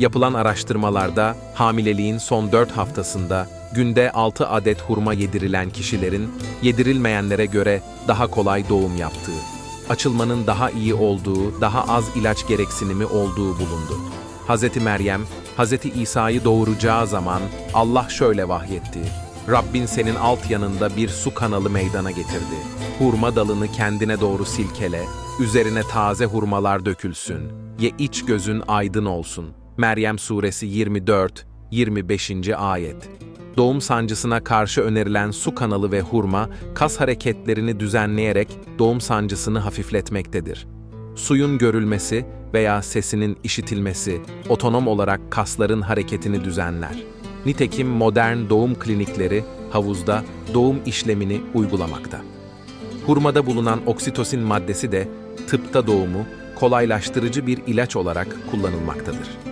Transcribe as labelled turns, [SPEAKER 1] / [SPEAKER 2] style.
[SPEAKER 1] Yapılan araştırmalarda hamileliğin son 4 haftasında günde 6 adet hurma yedirilen kişilerin yedirilmeyenlere göre daha kolay doğum yaptığı, açılmanın daha iyi olduğu, daha az ilaç gereksinimi olduğu bulundu. Hz. Meryem, Hz. İsa'yı doğuracağı zaman Allah şöyle vahyetti. Rabbin senin alt yanında bir su kanalı meydana getirdi. Hurma dalını kendine doğru silkele, üzerine taze hurmalar dökülsün. Ye iç gözün aydın olsun. Meryem Suresi 24, 25. ayet. Doğum sancısına karşı önerilen su kanalı ve hurma, kas hareketlerini düzenleyerek doğum sancısını hafifletmektedir. Suyun görülmesi veya sesinin işitilmesi otonom olarak kasların hareketini düzenler. Nitekim modern doğum klinikleri havuzda doğum işlemini uygulamakta. Hurmada bulunan oksitosin maddesi de tıpta doğumu kolaylaştırıcı bir ilaç olarak kullanılmaktadır.